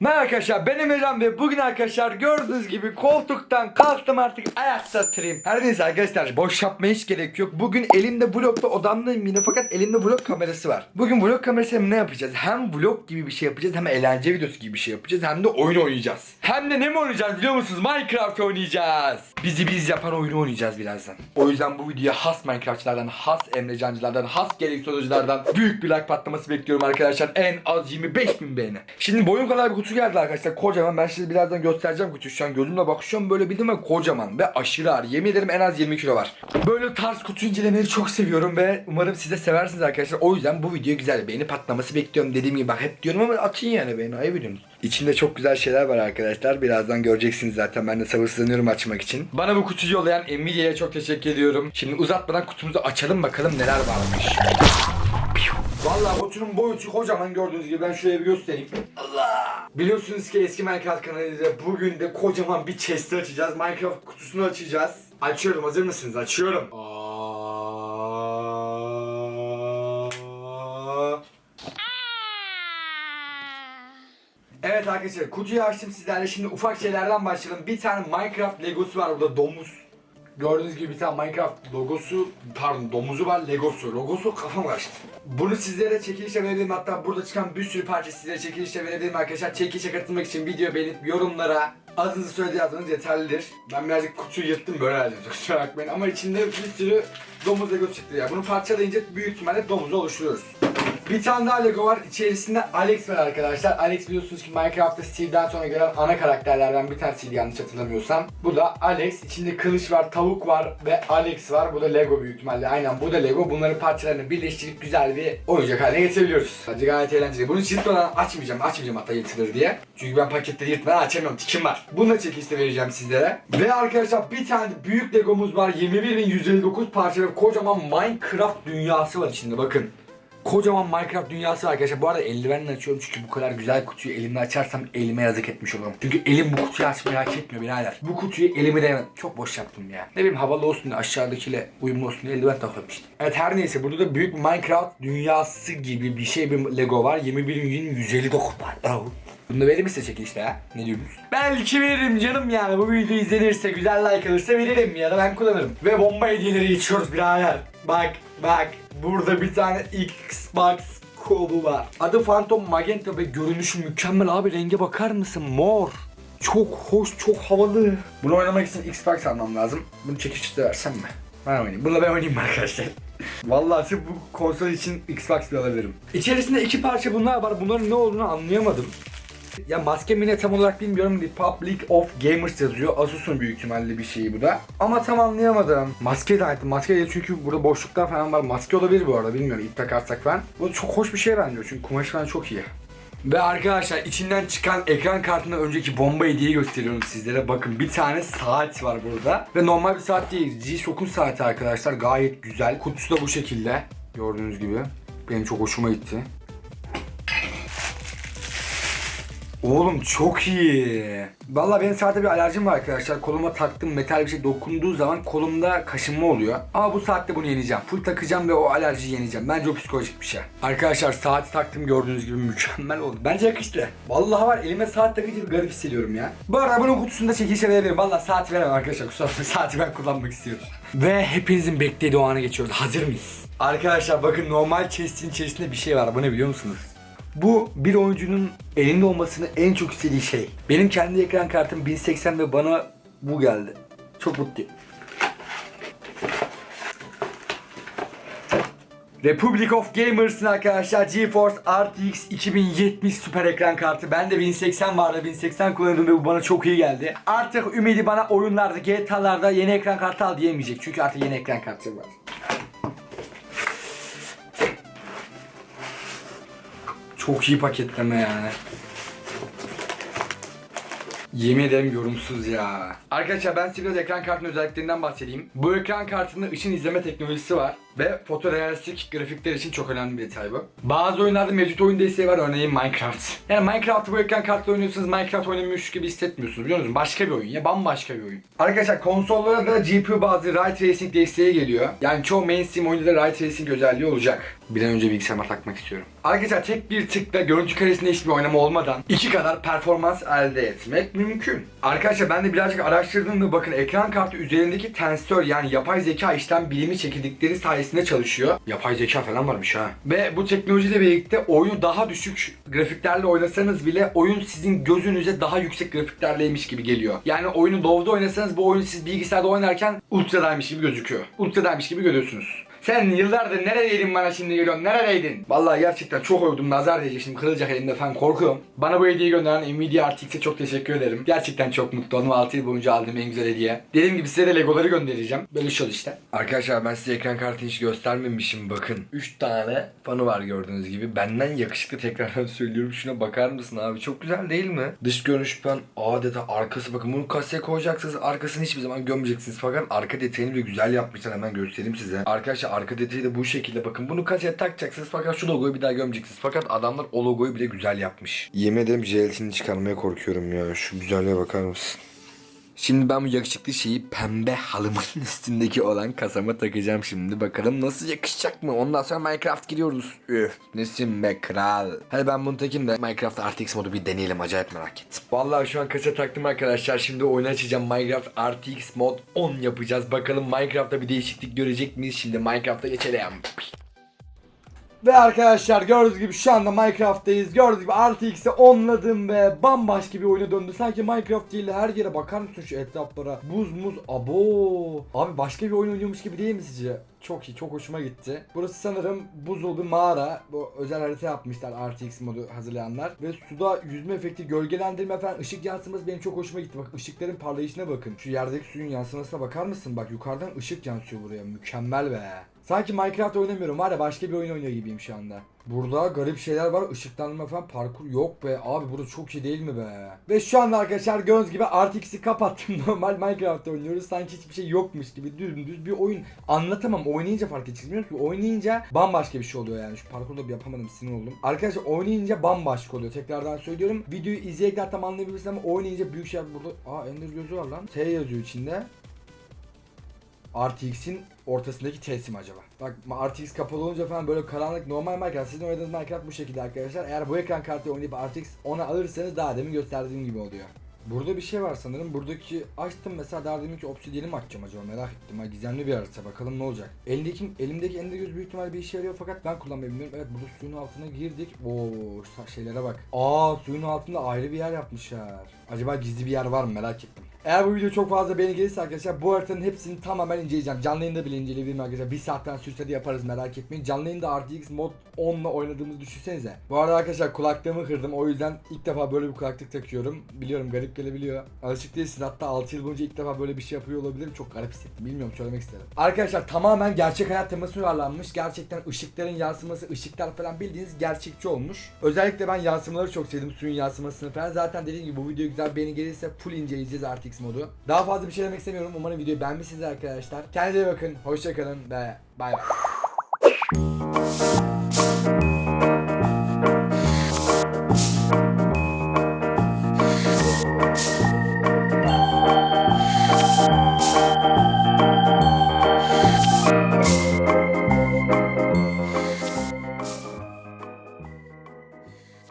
Merhaba arkadaşlar ben Emirhan ve bugün arkadaşlar gördüğünüz gibi koltuktan kalktım artık ayakta oturayım. Her neyse arkadaşlar boş yapmaya hiç gerek yok. Bugün elimde vlogda odamdayım yine fakat elimde vlog kamerası var. Bugün vlog kamerası ne yapacağız? Hem vlog gibi bir şey yapacağız hem eğlence videosu gibi bir şey yapacağız hem de oyun oynayacağız. Hem de ne mi oynayacağız biliyor musunuz? Minecraft oynayacağız. Bizi biz yapan oyunu oynayacağız birazdan. O yüzden bu videoya has Minecraftçılardan, has Emrecancılardan, has gereksiz büyük bir like patlaması bekliyorum arkadaşlar. En az 25 bin beğeni. Şimdi boyum kadar bir kutu geldi arkadaşlar. Kocaman. Ben size birazdan göstereceğim kutuyu. Şu an gözümle bakışıyorum böyle bildim ama kocaman ve aşırı ağır. Yemin ederim en az 20 kilo var. Böyle tarz kutu incelemeleri çok seviyorum ve umarım siz de seversiniz arkadaşlar. O yüzden bu video güzel. Beğeni patlaması bekliyorum. Dediğim gibi bak hep diyorum ama atın yani beğeni. Ayıp ediyorsunuz. İçinde çok güzel şeyler var arkadaşlar. Birazdan göreceksiniz zaten. Ben de sabırsızlanıyorum açmak için. Bana bu kutuyu yollayan Nvidia'ya çok teşekkür ediyorum. Şimdi uzatmadan kutumuzu açalım bakalım neler varmış. Vallahi kutunun boyutu kocaman gördüğünüz gibi ben şuraya bir göstereyim. Allah! Biliyorsunuz ki eski Minecraft kanalıyla bugün de kocaman bir chest açacağız. Minecraft kutusunu açacağız. Açıyorum hazır mısınız? Açıyorum. Evet arkadaşlar kutuyu açtım sizlerle şimdi ufak şeylerden başlayalım. Bir tane Minecraft legosu var burada domuz. Gördüğünüz gibi bir tane Minecraft logosu, pardon domuzu var legosu. Logosu kafam kaçtı. Bunu sizlere çekilişe verebilirim hatta burada çıkan bir sürü parça sizlere çekilişe verebilirim arkadaşlar. Çekilişe katılmak için video beğenip yorumlara adınızı söyledi yazmanız yeterlidir. Ben birazcık kutuyu yırttım böyle halde kusura bakmayın ama içinde bir sürü domuz legosu çıktı ya. Bunu parçalayınca büyük ihtimalle domuzu oluşturuyoruz. Bir tane daha Lego var. İçerisinde Alex var arkadaşlar. Alex biliyorsunuz ki Minecraft'ta Steve'den sonra gelen ana karakterlerden bir tanesiydi yanlış hatırlamıyorsam. Bu da Alex. İçinde kılıç var, tavuk var ve Alex var. Bu da Lego büyük ihtimalle. Aynen bu da Lego. Bunların parçalarını birleştirip güzel bir oyuncak haline getirebiliyoruz. Bence gayet eğlenceli. Bunu yırtmadan açmayacağım. Açmayacağım hatta yırtılır diye. Çünkü ben paketleri yırtmadan açamıyorum. Tikim var. Bunu da çekilişte vereceğim sizlere. Ve arkadaşlar bir tane büyük Legomuz var. 21.159 parça ve kocaman Minecraft dünyası var içinde bakın. Kocaman Minecraft dünyası arkadaşlar. Bu arada eldivenle açıyorum çünkü bu kadar güzel kutuyu elimle açarsam elime yazık etmiş olurum. Çünkü elim bu kutuyu açmayı hak etmiyor birader. Bu kutuyu elime değmem. Çok boş yaptım ya. Ne bileyim havalı olsun diye aşağıdakiyle uyumlu olsun diye eldiven takıyorum işte. Evet her neyse burada da büyük Minecraft dünyası gibi bir şey bir Lego var. 21.159 var. Bunu verir misin çekilişte ha? Ne diyorsunuz? Belki veririm canım yani. Bu video izlenirse, güzel like alırsa veririm ya da ben kullanırım. Ve bomba hediyeleri geçiyoruz birader. Bak, bak. Burada bir tane Xbox kolu var. Adı Phantom Magenta ve görünüşü mükemmel abi. Renge bakar mısın? Mor. Çok hoş, çok havalı. Bunu oynamak için Xbox almam lazım. Bunu çekişte versem mi? Ben oynayayım. Bununla ben oynayayım arkadaşlar. Vallahi sırf bu konsol için Xbox bile alabilirim. İçerisinde iki parça bunlar var. Bunların ne olduğunu anlayamadım. Ya maske mi ne tam olarak bilmiyorum. Republic of Gamers yazıyor. Asus'un büyük ihtimalle bir şeyi bu da. Ama tam anlayamadım. Maske de maske değil çünkü burada boşluklar falan var. Maske olabilir bu arada bilmiyorum ip takarsak falan. Bu çok hoş bir şey benziyor çünkü kumaş falan çok iyi. Ve arkadaşlar içinden çıkan ekran kartından önceki bomba hediyeyi gösteriyorum sizlere. Bakın bir tane saat var burada. Ve normal bir saat değil. G-Shock'un saati arkadaşlar. Gayet güzel. Kutusu da bu şekilde. Gördüğünüz gibi. Benim çok hoşuma gitti. Oğlum çok iyi. Vallahi benim saatte bir alerjim var arkadaşlar. Koluma taktım metal bir şey dokunduğu zaman kolumda kaşınma oluyor. Ama bu saatte bunu yeneceğim. Full takacağım ve o alerjiyi yeneceğim. Bence o psikolojik bir şey. Arkadaşlar saati taktım gördüğünüz gibi mükemmel oldu. Bence yakıştı. Vallahi var elime saat takınca bir garip hissediyorum ya. Bu arada bunun kutusunda çekilişe verebilirim. Vallahi saati veremem arkadaşlar. Kusura bakmayın saati ben kullanmak istiyorum. Ve hepinizin beklediği o ana geçiyoruz. Hazır mıyız? Arkadaşlar bakın normal chest'in içerisinde bir şey var. Bu ne biliyor musunuz? Bu bir oyuncunun elinde olmasını en çok istediği şey. Benim kendi ekran kartım 1080 ve bana bu geldi. Çok mutluyum. Republic of Gamers'ın arkadaşlar GeForce RTX 2070 süper ekran kartı. Ben de 1080 vardı 1080 kullanıyordum ve bu bana çok iyi geldi. Artık ümidi bana oyunlarda GTA'larda yeni ekran kartı al diyemeyecek. Çünkü artık yeni ekran kartı var. Çok iyi paketleme yani. Yemin ederim yorumsuz ya. Arkadaşlar ben size biraz ekran kartının özelliklerinden bahsedeyim. Bu ekran kartında ışın izleme teknolojisi var. Ve fotorealistik grafikler için çok önemli bir detay bu. Bazı oyunlarda mevcut oyun desteği var örneğin Minecraft. Yani Minecraft'ı bu ekran kartla oynuyorsanız Minecraft oynamış gibi hissetmiyorsunuz biliyor musunuz? Başka bir oyun ya bambaşka bir oyun. Arkadaşlar konsollara da GPU bazı Ray Tracing desteği geliyor. Yani çoğu mainstream oyunda Ray Tracing özelliği olacak. Bir an önce bilgisayarıma takmak istiyorum. Arkadaşlar tek bir tıkla görüntü karesinde hiçbir oynama olmadan iki kadar performans elde etmek mümkün. Arkadaşlar ben de birazcık araştırdım ve bakın ekran kartı üzerindeki tensör yani yapay zeka işlem bilimi çekirdekleri sayesinde çalışıyor. Yapay zeka falan varmış ha. Ve bu teknolojiyle birlikte oyunu daha düşük grafiklerle oynasanız bile oyun sizin gözünüze daha yüksek grafiklerleymiş gibi geliyor. Yani oyunu low'da oynasanız bu oyunu siz bilgisayarda oynarken ultradaymış gibi gözüküyor. Ultradaymış gibi görüyorsunuz. Sen yıllardır neredeydin bana şimdi geliyorsun? Neredeydin? Vallahi gerçekten çok övdüm. Nazar diyecek şimdi kırılacak elimde falan korkuyorum. Bana bu hediyeyi gönderen Nvidia RTX'e çok teşekkür ederim. Gerçekten çok mutlu oldum. 6 yıl boyunca aldığım en güzel hediye. Dediğim gibi size de Legoları göndereceğim. Böyle şey işte. Arkadaşlar ben size ekran kartını hiç göstermemişim bakın. 3 tane fanı var gördüğünüz gibi. Benden yakışıklı tekrardan söylüyorum. Şuna bakar mısın abi? Çok güzel değil mi? Dış görünüş falan adeta arkası bakın. Bunu kaseye koyacaksınız. Arkasını hiçbir zaman gömmeyeceksiniz. Fakat arka detayını bile güzel yapmışlar. Hemen göstereyim size. Arkadaşlar arka detayı da bu şekilde bakın. Bunu kaseye takacaksınız. Fakat şu logoyu bir daha gömeceksiniz. Fakat adamlar o logoyu bile güzel yapmış. Yemin ederim jelatini çıkarmaya korkuyorum ya. Şu güzelliğe bakar mısın? Şimdi ben bu yakışıklı şeyi pembe halımın üstündeki olan kasama takacağım şimdi. Bakalım nasıl yakışacak mı? Ondan sonra Minecraft giriyoruz. Üf nesin be kral. Hadi ben bunu takayım da Minecraft RTX modu bir deneyelim. Acayip merak ettim. Vallahi şu an kasa taktım arkadaşlar. Şimdi oyunu açacağım. Minecraft RTX mod 10 yapacağız. Bakalım Minecraft'ta bir değişiklik görecek miyiz? Şimdi Minecraft'a geçelim. Ve arkadaşlar gördüğünüz gibi şu anda Minecraft'tayız. Gördüğünüz gibi RTX'e onladım ve bambaşka bir oyuna döndü. Sanki Minecraft değil de her yere bakar mısın şu etraflara? Buz muz abo. Abi başka bir oyun oynuyormuş gibi değil mi sizce? Çok iyi, çok hoşuma gitti. Burası sanırım buzul bir mağara. Bu özel harita yapmışlar RTX modu hazırlayanlar. Ve suda yüzme efekti, gölgelendirme falan, ışık yansıması benim çok hoşuma gitti. Bak ışıkların parlayışına bakın. Şu yerdeki suyun yansımasına bakar mısın? Bak yukarıdan ışık yansıyor buraya. Mükemmel be. Sanki Minecraft oynamıyorum var ya başka bir oyun oynuyor gibiyim şu anda. Burada garip şeyler var. Işıklandırma falan parkur yok be. Abi burada çok iyi değil mi be? Ve şu anda arkadaşlar gördüğünüz gibi RTX'i kapattım. Normal Minecraft oynuyoruz. Sanki hiçbir şey yokmuş gibi dümdüz bir oyun. Anlatamam. Oynayınca fark edeceğiz. Ki oynayınca bambaşka bir şey oluyor yani. Şu parkurda bir yapamadım sinir oldum. Arkadaşlar oynayınca bambaşka oluyor. Tekrardan söylüyorum. Videoyu izleyerek tam anlayabilirsiniz ama oynayınca büyük şey burada. Aa Ender gözü var lan. T yazıyor içinde. RTX'in ortasındaki T'si mi acaba? Bak RTX kapalı olunca falan böyle karanlık normal Minecraft sizin oynadığınız Minecraft bu şekilde arkadaşlar. Eğer bu ekran kartı oynayıp RTX ona alırsanız daha demin gösterdiğim gibi oluyor. Burada bir şey var sanırım. Buradaki açtım mesela daha demin ki obsidiyeni mi açacağım acaba merak ettim. Ha, gizemli bir harita bakalım ne olacak. Elimdeki, elimdeki ender göz büyük ihtimal bir işe yarıyor fakat ben kullanmayı bilmiyorum. Evet burada suyun altına girdik. Oo şeylere bak. Aa suyun altında ayrı bir yer yapmışlar. Acaba gizli bir yer var mı merak ettim. Eğer bu video çok fazla beğeni gelirse arkadaşlar bu haritanın hepsini tamamen inceleyeceğim. Canlı yayında bile inceleyebilirim arkadaşlar. Bir saatten sürse de yaparız merak etmeyin. Canlı yayında RTX mod 10 ile oynadığımızı düşünsenize. Bu arada arkadaşlar kulaklığımı kırdım. O yüzden ilk defa böyle bir kulaklık takıyorum. Biliyorum garip gelebiliyor. Alışık değilsiniz. Hatta 6 yıl boyunca ilk defa böyle bir şey yapıyor olabilirim. Çok garip hissettim. Bilmiyorum söylemek istedim. Arkadaşlar tamamen gerçek hayat teması uyarlanmış. Gerçekten ışıkların yansıması, ışıklar falan bildiğiniz gerçekçi olmuş. Özellikle ben yansımaları çok sevdim. Suyun yansımasını falan. Zaten dediğim gibi bu video güzel beğeni gelirse full inceleyeceğiz RTX modu. Daha fazla bir şey demek istemiyorum. Umarım videoyu beğenmişsiniz arkadaşlar. Kendinize bakın. Hoşçakalın ve bay bay.